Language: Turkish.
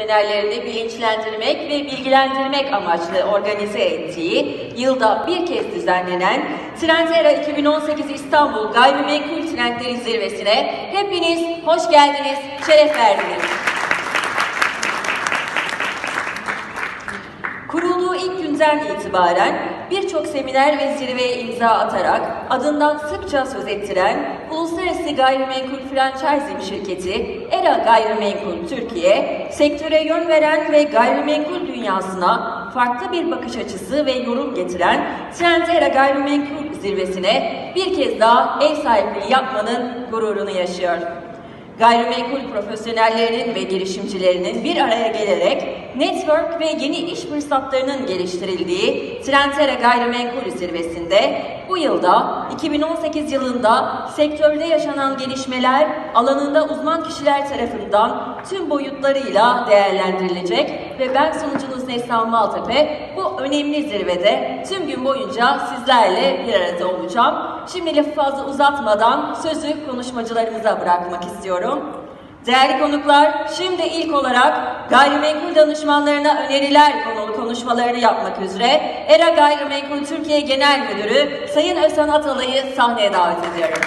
profesyonellerini bilinçlendirmek ve bilgilendirmek amaçlı organize ettiği yılda bir kez düzenlenen Trendera 2018 İstanbul Gayrimenkul Trendleri Zirvesi'ne hepiniz hoş geldiniz, şeref verdiniz. Kurulduğu ilk günden itibaren birçok seminer ve zirveye imza atarak adından sıkça söz ettiren uluslararası gayrimenkul franchising şirketi ERA Gayrimenkul Türkiye, sektöre yön veren ve gayrimenkul dünyasına farklı bir bakış açısı ve yorum getiren Trend ERA Gayrimenkul Zirvesi'ne bir kez daha ev sahipliği yapmanın gururunu yaşıyor. Gayrimenkul profesyonellerinin ve girişimcilerinin bir araya gelerek network ve yeni iş fırsatlarının geliştirildiği Trendera Gayrimenkul Zirvesi'nde bu yılda 2018 yılında sektörde yaşanan gelişmeler alanında uzman kişiler tarafından tüm boyutlarıyla değerlendirilecek ve ben sunucunuz Neslihan Maltepe bu önemli zirvede tüm gün boyunca sizlerle bir arada olacağım. Şimdi lafı fazla uzatmadan sözü konuşmacılarımıza bırakmak istiyorum. Değerli konuklar, şimdi ilk olarak gayrimenkul danışmanlarına öneriler konulu konuşmalarını yapmak üzere ERA Gayrimenkul Türkiye Genel Müdürü Sayın Özhan Atalay'ı sahneye davet ediyorum.